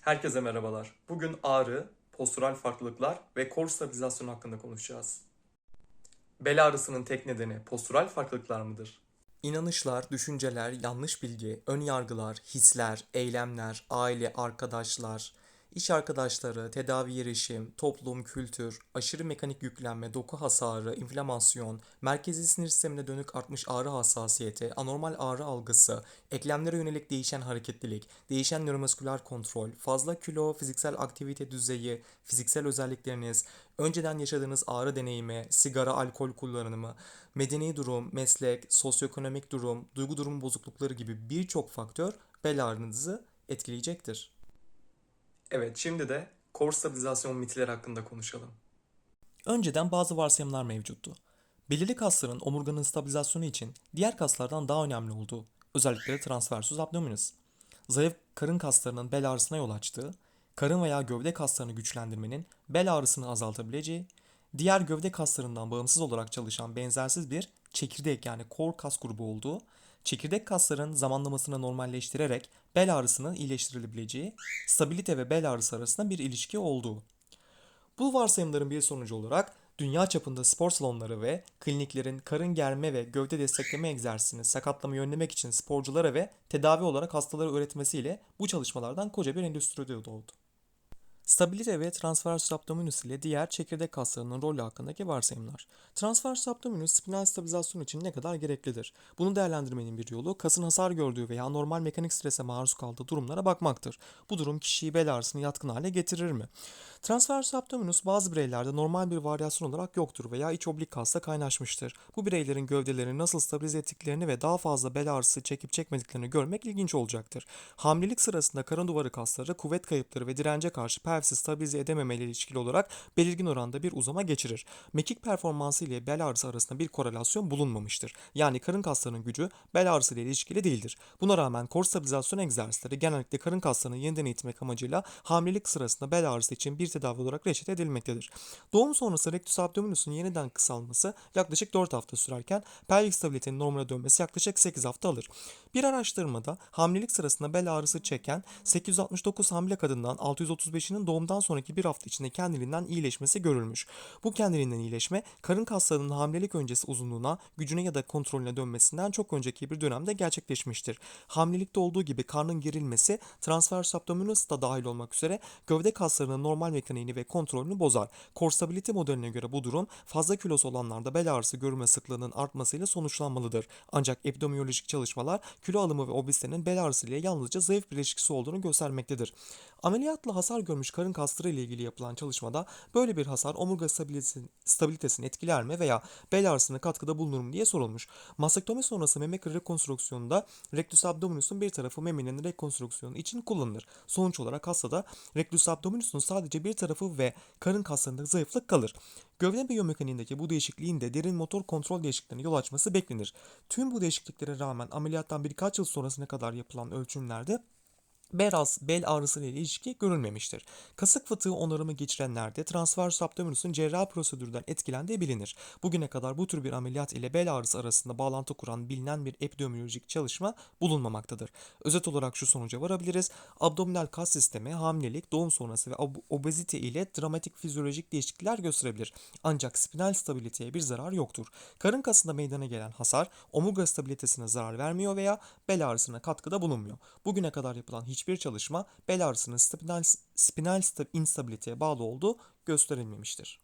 Herkese merhabalar. Bugün ağrı, postural farklılıklar ve kor stabilizasyonu hakkında konuşacağız. Bel ağrısının tek nedeni postural farklılıklar mıdır? İnanışlar, düşünceler, yanlış bilgi, ön yargılar, hisler, eylemler, aile, arkadaşlar, iş arkadaşları, tedavi erişim, toplum, kültür, aşırı mekanik yüklenme, doku hasarı, inflamasyon, merkezi sinir sistemine dönük artmış ağrı hassasiyeti, anormal ağrı algısı, eklemlere yönelik değişen hareketlilik, değişen nöromusküler kontrol, fazla kilo, fiziksel aktivite düzeyi, fiziksel özellikleriniz, önceden yaşadığınız ağrı deneyimi, sigara, alkol kullanımı, medeni durum, meslek, sosyoekonomik durum, duygu durum bozuklukları gibi birçok faktör bel ağrınızı etkileyecektir. Evet, şimdi de kor stabilizasyon mitleri hakkında konuşalım. Önceden bazı varsayımlar mevcuttu. Belirli kasların omurganın stabilizasyonu için diğer kaslardan daha önemli olduğu, özellikle transversus abdominis. Zayıf karın kaslarının bel ağrısına yol açtığı, karın veya gövde kaslarını güçlendirmenin bel ağrısını azaltabileceği, diğer gövde kaslarından bağımsız olarak çalışan benzersiz bir çekirdek yani kor kas grubu olduğu, çekirdek kasların zamanlamasını normalleştirerek bel ağrısının iyileştirilebileceği, stabilite ve bel ağrısı arasında bir ilişki olduğu. Bu varsayımların bir sonucu olarak dünya çapında spor salonları ve kliniklerin karın germe ve gövde destekleme egzersizini sakatlamayı önlemek için sporculara ve tedavi olarak hastalara öğretmesiyle bu çalışmalardan koca bir endüstri doğdu. Stabilite ve transversus abdominis ile diğer çekirdek kaslarının rolü hakkındaki varsayımlar. Transversus abdominis spinal stabilizasyon için ne kadar gereklidir? Bunu değerlendirmenin bir yolu kasın hasar gördüğü veya normal mekanik strese maruz kaldığı durumlara bakmaktır. Bu durum kişiyi bel ağrısını yatkın hale getirir mi? Transversus abdominis bazı bireylerde normal bir varyasyon olarak yoktur veya iç oblik kasla kaynaşmıştır. Bu bireylerin gövdelerini nasıl stabilize ettiklerini ve daha fazla bel ağrısı çekip çekmediklerini görmek ilginç olacaktır. Hamilelik sırasında karın duvarı kasları kuvvet kayıpları ve dirence karşı pelvisi stabilize edememeyle ilişkili olarak belirgin oranda bir uzama geçirir. Mekik performansı ile bel ağrısı arasında bir korelasyon bulunmamıştır. Yani karın kaslarının gücü bel ağrısı ile ilişkili değildir. Buna rağmen kor stabilizasyon egzersizleri genellikle karın kaslarını yeniden eğitmek amacıyla hamilelik sırasında bel ağrısı için bir tedavi olarak reçete edilmektedir. Doğum sonrası rectus abdominus'un yeniden kısalması yaklaşık 4 hafta sürerken pelvik stabilitenin normale dönmesi yaklaşık 8 hafta alır. Bir araştırmada hamilelik sırasında bel ağrısı çeken 869 hamile kadından 635'inin doğumdan sonraki bir hafta içinde kendiliğinden iyileşmesi görülmüş. Bu kendiliğinden iyileşme karın kaslarının hamilelik öncesi uzunluğuna, gücüne ya da kontrolüne dönmesinden çok önceki bir dönemde gerçekleşmiştir. Hamilelikte olduğu gibi karnın gerilmesi transvers abdominis da dahil olmak üzere gövde kaslarının normal mekaniğini ve kontrolünü bozar. Korsability modeline göre bu durum fazla kilosu olanlarda bel ağrısı görme sıklığının artmasıyla sonuçlanmalıdır. Ancak epidemiyolojik çalışmalar kilo alımı ve obezitenin bel ağrısı ile yalnızca zayıf bir ilişkisi olduğunu göstermektedir. Ameliyatla hasar görmüş karın kasları ile ilgili yapılan çalışmada böyle bir hasar omurga stabilitesini, etkiler mi veya bel ağrısına katkıda bulunur mu diye sorulmuş. Mastektomi sonrası meme kırı rekonstrüksiyonunda rectus abdominus'un bir tarafı memenin rekonstrüksiyonu için kullanılır. Sonuç olarak hastada rectus abdominus'un sadece bir tarafı ve karın kaslarında zayıflık kalır. Gövde biyomekaniğindeki bu değişikliğin de derin motor kontrol değişikliklerine yol açması beklenir. Tüm bu değişikliklere rağmen ameliyattan birkaç yıl sonrasına kadar yapılan ölçümlerde bel, bel ağrısı ile ilişki görülmemiştir. Kasık fıtığı onarımı geçirenlerde transvers abdominus'un cerrahi prosedürden etkilendiği bilinir. Bugüne kadar bu tür bir ameliyat ile bel ağrısı arasında bağlantı kuran bilinen bir epidemiolojik çalışma bulunmamaktadır. Özet olarak şu sonuca varabiliriz. Abdominal kas sistemi hamilelik, doğum sonrası ve obezite ile dramatik fizyolojik değişiklikler gösterebilir. Ancak spinal stabiliteye bir zarar yoktur. Karın kasında meydana gelen hasar omurga stabilitesine zarar vermiyor veya bel ağrısına katkıda bulunmuyor. Bugüne kadar yapılan hiç hiçbir çalışma bel ağrısının spinal, spinal instabiliteye bağlı olduğu gösterilmemiştir.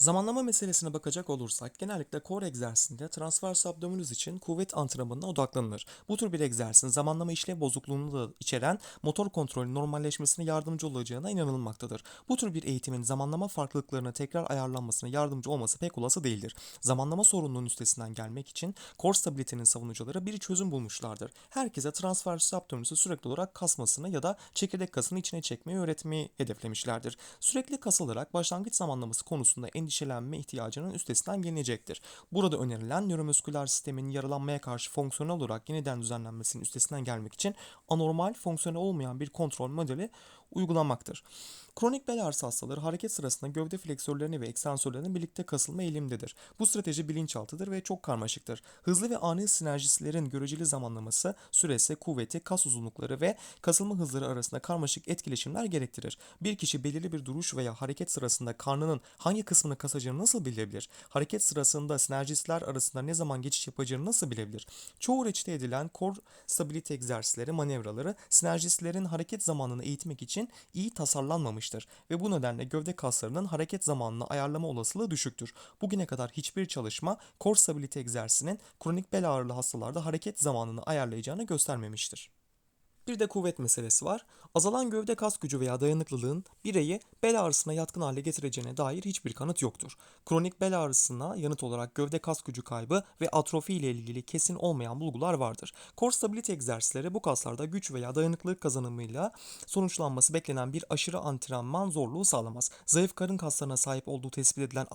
Zamanlama meselesine bakacak olursak genellikle core egzersizinde transvers abdominis için kuvvet antrenmanına odaklanılır. Bu tür bir egzersizin zamanlama işlev bozukluğunu da içeren motor kontrolün normalleşmesine yardımcı olacağına inanılmaktadır. Bu tür bir eğitimin zamanlama farklılıklarına tekrar ayarlanmasına yardımcı olması pek olası değildir. Zamanlama sorununun üstesinden gelmek için core stabilitenin savunucuları bir çözüm bulmuşlardır. Herkese transvers abdominisi sürekli olarak kasmasını ya da çekirdek kasını içine çekmeyi öğretmeyi hedeflemişlerdir. Sürekli kasılarak başlangıç zamanlaması konusunda endişe endişelenme ihtiyacının üstesinden gelinecektir. Burada önerilen nöromüsküler sistemin yaralanmaya karşı fonksiyonel olarak yeniden düzenlenmesinin üstesinden gelmek için anormal, fonksiyonel olmayan bir kontrol modeli uygulanmaktır. Kronik bel ağrısı hastaları hareket sırasında gövde fleksörlerini ve ekstansörlerinin birlikte kasılma eğilimindedir. Bu strateji bilinçaltıdır ve çok karmaşıktır. Hızlı ve ani sinerjistlerin göreceli zamanlaması, süresi, kuvveti, kas uzunlukları ve kasılma hızları arasında karmaşık etkileşimler gerektirir. Bir kişi belirli bir duruş veya hareket sırasında karnının hangi kısmını kasacağını nasıl bilebilir? Hareket sırasında sinerjistler arasında ne zaman geçiş yapacağını nasıl bilebilir? Çoğu reçete edilen core stability egzersizleri, manevraları sinerjistlerin hareket zamanını eğitmek için iyi tasarlanmamıştır ve bu nedenle gövde kaslarının hareket zamanını ayarlama olasılığı düşüktür. Bugüne kadar hiçbir çalışma core stability egzersizinin kronik bel ağrılı hastalarda hareket zamanını ayarlayacağını göstermemiştir. Bir de kuvvet meselesi var. Azalan gövde kas gücü veya dayanıklılığın bireyi bel ağrısına yatkın hale getireceğine dair hiçbir kanıt yoktur. Kronik bel ağrısına yanıt olarak gövde kas gücü kaybı ve atrofi ile ilgili kesin olmayan bulgular vardır. Core stability egzersizleri bu kaslarda güç veya dayanıklılık kazanımıyla sonuçlanması beklenen bir aşırı antrenman zorluğu sağlamaz. Zayıf karın kaslarına sahip olduğu tespit edilen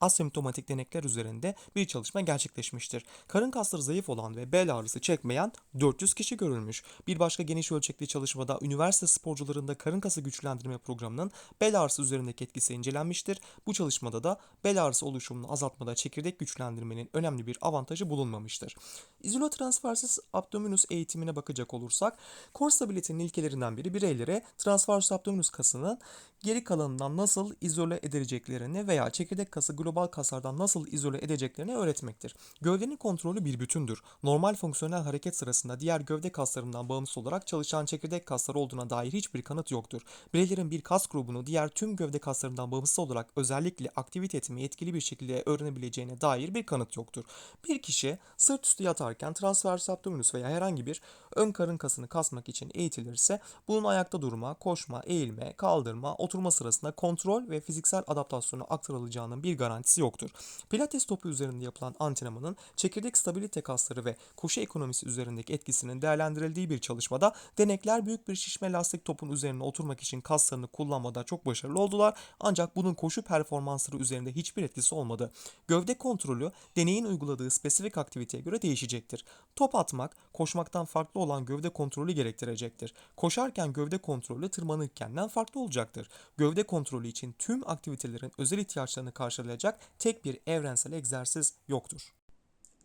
asemptomatik denekler üzerinde bir çalışma gerçekleşmiştir. Karın kasları zayıf olan ve bel ağrısı çekmeyen 400 kişi görülmüş. Bir başka geniş ölçekli çalışmada üniversite sporcularında karın kası güçlendirme programının bel ağrısı üzerindeki etkisi incelenmiştir. Bu çalışmada da bel ağrısı oluşumunu azaltmada çekirdek güçlendirmenin önemli bir avantajı bulunmamıştır. İzolotransversus abdominus eğitimine bakacak olursak, core stability'nin ilkelerinden biri bireylere transversus abdominus kasının geri kalanından nasıl izole edileceklerini veya çekirdek kası global kaslardan nasıl izole edeceklerini öğretmektir. Gövdenin kontrolü bir bütündür. Normal fonksiyonel hareket sırasında diğer gövde kaslarından bağımsız olarak çalışan çekirdek kaslar olduğuna dair hiçbir kanıt yoktur. Bireylerin bir kas grubunu diğer tüm gövde kaslarından bağımsız olarak özellikle aktivite etmeyi etkili bir şekilde öğrenebileceğine dair bir kanıt yoktur. Bir kişi sırt üstü yatarken transversus abdominus veya herhangi bir ön karın kasını kasmak için eğitilirse bunun ayakta durma, koşma, eğilme, kaldırma, oturma sırasında kontrol ve fiziksel adaptasyona aktarılacağının bir garantisi yoktur. Pilates topu üzerinde yapılan antrenmanın çekirdek stabilite kasları ve koşu ekonomisi üzerindeki etkisinin değerlendirildiği bir çalışmada denekler büyük bir şişme lastik topun üzerine oturmak için kaslarını kullanmada çok başarılı oldular ancak bunun koşu performansları üzerinde hiçbir etkisi olmadı. Gövde kontrolü deneyin uyguladığı spesifik aktiviteye göre değişecektir. Top atmak koşmaktan farklı olan gövde kontrolü gerektirecektir. Koşarken gövde kontrolü tırmanırkenden farklı olacaktır. Gövde kontrolü için tüm aktivitelerin özel ihtiyaçlarını karşılayacak tek bir evrensel egzersiz yoktur.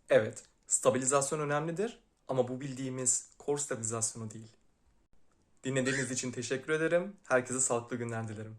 Evet, stabilizasyon önemlidir ama bu bildiğimiz core stabilizasyonu değil. Dinlediğiniz için teşekkür ederim. Herkese sağlıklı günler dilerim.